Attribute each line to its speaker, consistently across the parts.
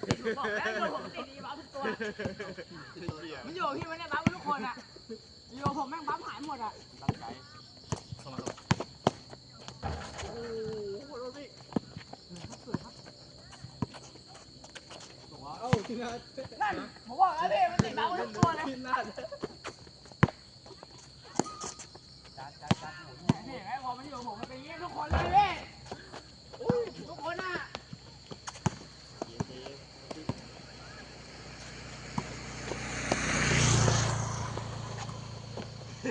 Speaker 1: บผมมัน
Speaker 2: ติดผมบอกแล้วอยู่กับผมติดดีบ้าทุกตัว
Speaker 1: เกี่ยว
Speaker 2: มันอยู่กับพี่มันเนี่ยบ้าทุกคนอะอยู่กับผมแม่งบ้าหายหมดอะ
Speaker 1: ตั้งใจเข้ามาโอ้โหโรซี่
Speaker 2: ครับสวยครับ
Speaker 1: บอกว่าเอ้าที่นัด
Speaker 2: นั่นผมบอกแล้วพี่มันติดบ้าทุกตัวเลย
Speaker 1: ที่นัด
Speaker 2: นี่ไงพอมันอยู่กับผมมันเป็นอย่างนี้ทุกคนเลยพี่ทุกคนอะ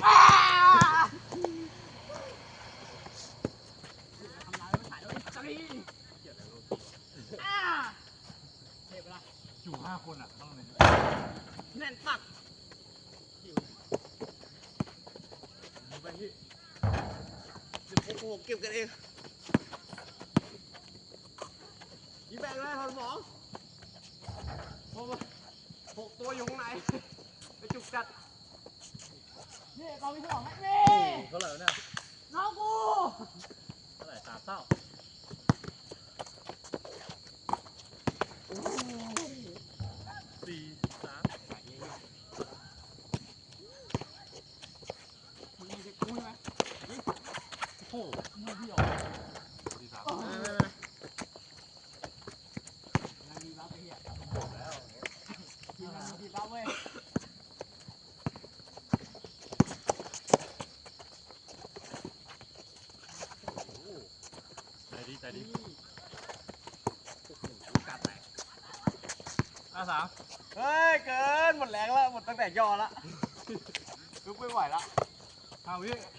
Speaker 2: อ้าทำลายมันถ่ายแล้วตรีอ่าเทปละ
Speaker 3: อยู่ ห้าคนอะต้องเลย
Speaker 2: แน่นปัก
Speaker 1: ไปที่เดี๋ยวโอ้โหเก็บกันเองยีแบงเลยทอนหมองโอ้โหกตัวอยู่ข้างในไปจุกจัด
Speaker 2: นี่กองมีสองไหมนี่
Speaker 3: เท่าไหร่เนี่ย
Speaker 2: น้องกู
Speaker 3: เท่าไหร่สามเท่า สี่สาม
Speaker 2: มึงมีเด็กกูใช่ไหม
Speaker 3: โอ้โห
Speaker 2: มึงพี่หรอ
Speaker 3: สี่สาม
Speaker 1: ไม่ไม่ไม่
Speaker 2: นางดีบ้าไปเหี้ย
Speaker 3: แล้ว
Speaker 2: ทีมนางดีบ้าเว้ย
Speaker 3: ใจดีใจดี
Speaker 1: กัดแตก
Speaker 3: ห้าสาม
Speaker 1: เฮ้ยเกินหมดแรงแล้วหมดตั้งแต่ย่อละลุกไม่ไหวละ
Speaker 3: ห้าวิ
Speaker 1: บอกแล้วหมด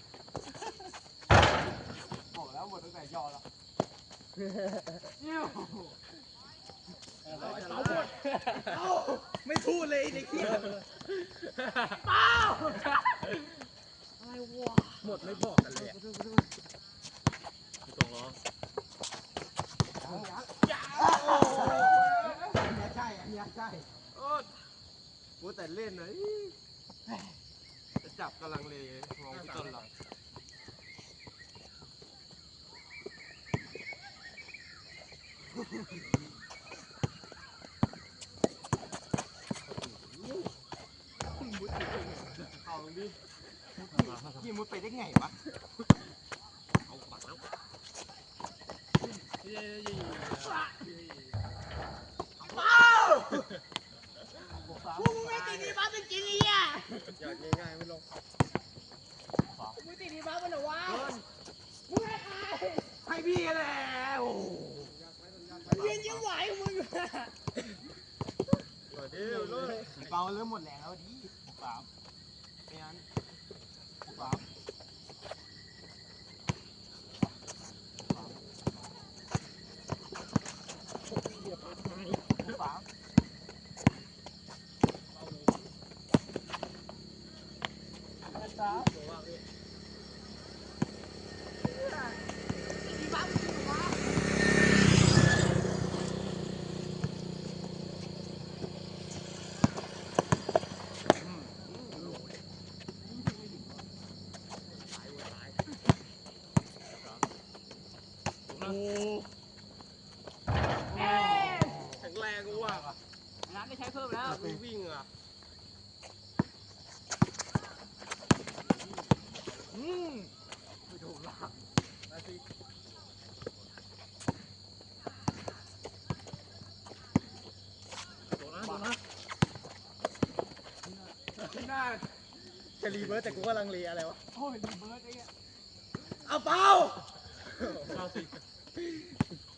Speaker 1: ตั้งแต่ย่อละ
Speaker 2: เนี่ย
Speaker 1: เอาหมดเอาไม่พูดเลยในคลิป
Speaker 2: เปล่า
Speaker 1: อะไรวะหมดไม่บอกกันเลยอะ
Speaker 3: พี่ตรงล้อ
Speaker 1: ใช่อันนี้ใช่โอ้กูแต่เล่นนะจะจับกำลังเลมองพี่ต้นหรอ เอาดิยี่มุดไปได้ไงวะ เอาปักแล้ว
Speaker 3: เย้เย้
Speaker 2: เปล่าพวกมึงไม่ติดดีบ้าจริงๆไอ้เหี้ย
Speaker 1: อยากง่ายๆไม่ลง
Speaker 2: มึงติดดีบ้ามันเหรอวะมึงให้ใคร
Speaker 1: ให้พี่แหละโอ้
Speaker 2: เรี ยนยังไหวของมึงอะ
Speaker 1: เดี๋ยวเลยเปาเริ่มหมดแรงแล้วดิหกสามงั้นหกสามหกสามสาม
Speaker 2: ติดดีบ้ามึงเหรอวะ
Speaker 1: โอ้
Speaker 2: เอ๊ะ
Speaker 1: แข็งแรงกูว่ะ
Speaker 2: ร้านได้ใช้เพิ่มแล้ว
Speaker 1: กูวิ่งอะอืมไม่ถูกละมาสิ
Speaker 3: ตัวนะตัวนะ
Speaker 1: ไม่น่าจะรีเวิร์สแต่กูก็ลังเลอะไรวะ
Speaker 2: โอ้ยรีเบิร์ดไอ้เหี้ย
Speaker 1: เอาเปา
Speaker 3: เก้าสี่เก้าสี่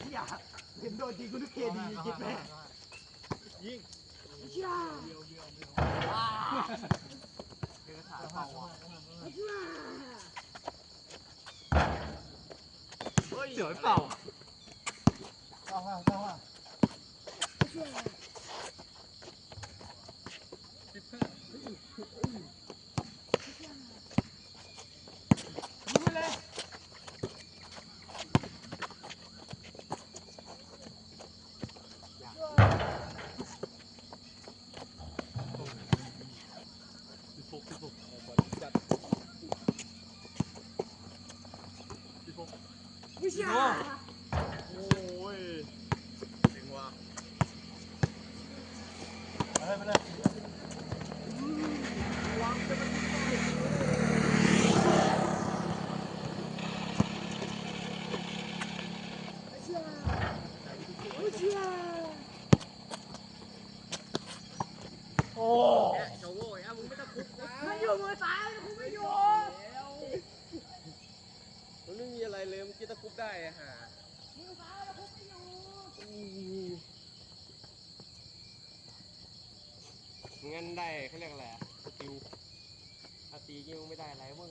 Speaker 1: เชี่ยเห็นโดนทีกูนึกเคดีจิตแม่
Speaker 3: ยิง
Speaker 1: เชี่ยว้าว
Speaker 3: เดี๋ยวถ่ายเปล่าวะเสือเปล่า
Speaker 2: เปล่าเปล่า
Speaker 3: เป
Speaker 2: ล่า
Speaker 1: Have enough. ได้เขาเรียกอะไรอะสกิลถ้าตีกิ้ว
Speaker 2: ไม่
Speaker 1: ได้
Speaker 2: อะไร
Speaker 3: มึง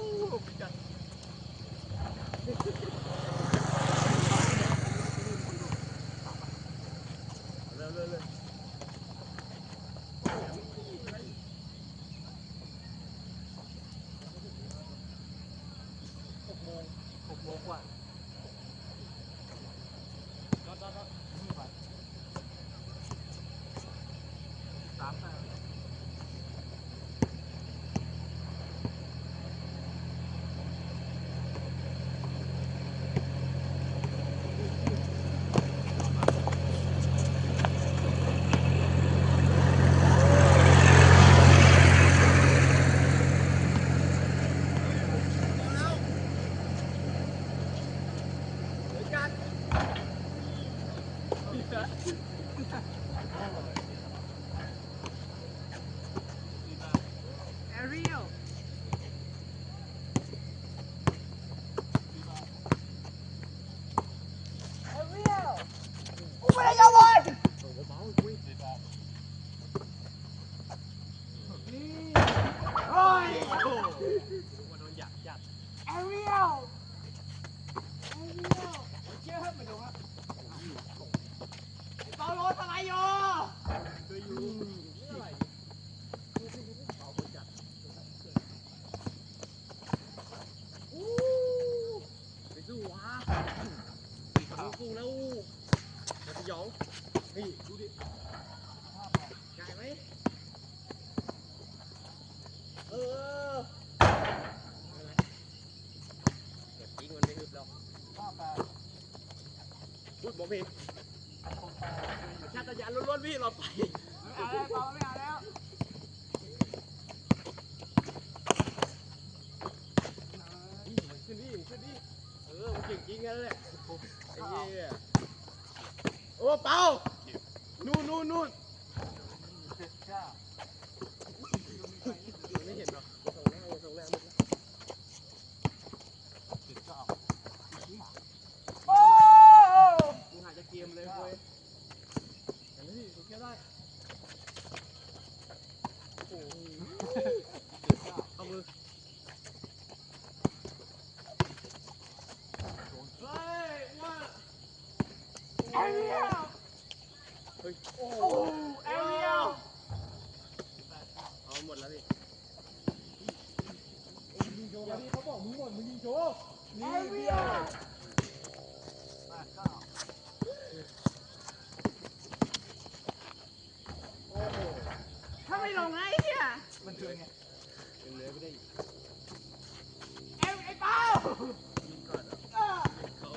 Speaker 3: จ๋อ
Speaker 1: งนี่ดู
Speaker 3: ดิให
Speaker 2: ญ่ไห
Speaker 1: มเออจริงมันไม่ฮึบ
Speaker 2: หรอก
Speaker 1: พูดบอกพี่ชาตยานล้วนๆพี่เราไป
Speaker 2: ไม่เอาแล้วไม่เอาแล้ว
Speaker 1: ขึ้นดิขึ้นดิเออมันเก่งจริงกันแหละไอ้เหี้ย โอ้เปานู่นนู่นนู่น
Speaker 3: ไม่ลงไงเนี่ย
Speaker 2: มันคือไง
Speaker 1: ยังเหลือไม่ได้อีก
Speaker 3: เอไอ้เป้า
Speaker 1: ยิงก่อนเหรอ
Speaker 3: เออ
Speaker 1: เขา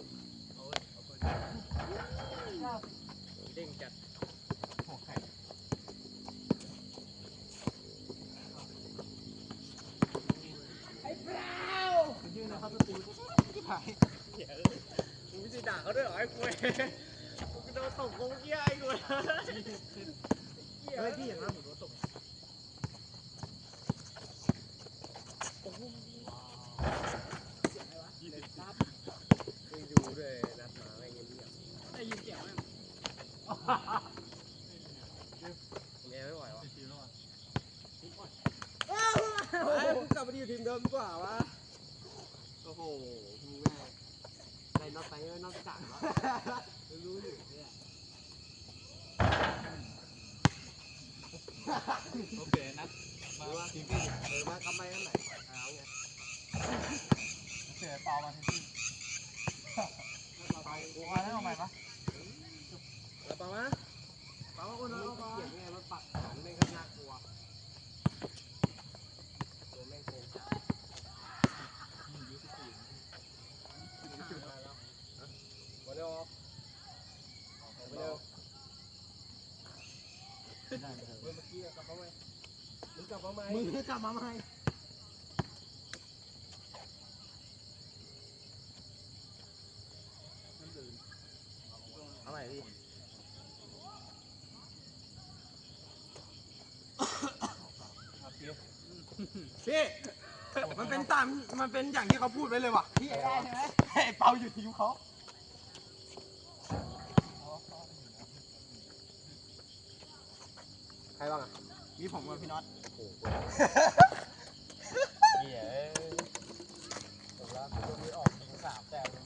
Speaker 1: เอาไว้เอาไปเด้งจัด
Speaker 3: ไอ้เป้า
Speaker 2: ยืนนะครับสตูที่ถ่าย
Speaker 1: เหี้ยเอ้ยมึงไม่ใช่ด่าเขาด้วยเหรอไอ้กล้วยมึงก็โดนตกโกงเกี้ยไอ้กล้วยเหี้ย
Speaker 2: เฮ้ยพี่อย่างนั้นผมโดนตก
Speaker 1: มึงดูด้วยนัดหมาอะไรเงี้ยเนี่ย
Speaker 2: ได้ยินเสียงไหม
Speaker 1: แง่ไม่ไหววะ
Speaker 2: ว้าว
Speaker 1: ไอ้กูกลับมาอยู่ทีมเดิมดีกว่าวะ โอ้โหมึงแม่ได้น็อตไปน็อตจ่ายวะรู้อยู่เนี่ยโอเคนัดมาว่าทีมพี่เออมากำไปนั่นไหนเอาไง
Speaker 2: เสียเปล่ามาที่
Speaker 1: ไป
Speaker 2: โอ้ยแล้วทำไมปะ
Speaker 1: แล้วปะมะปะว่าคนนั้นเขียนไงมันปักหลังแม่งก็น่ากลัวตัวแม่งโกงจัดมาเร็วออกไปเร็วเมื่อกี้กลับมาไหมมึงกลับมาไหม
Speaker 2: มึงกลับมาไหม
Speaker 1: เอาใหม่พี่ พี่มันเป็นตามมันเป็นอย่างที่เขาพูดไว้เลยว่ะ
Speaker 2: พี่ได้ใช่ไหม
Speaker 1: ไอ้เปาอยู่ทีมเขาใครบ้างอะ
Speaker 2: มีผมกับพี่น็อต
Speaker 1: โอ้โหเหี้ยผมรักตัวนี้ออกถึงสามแต่ผม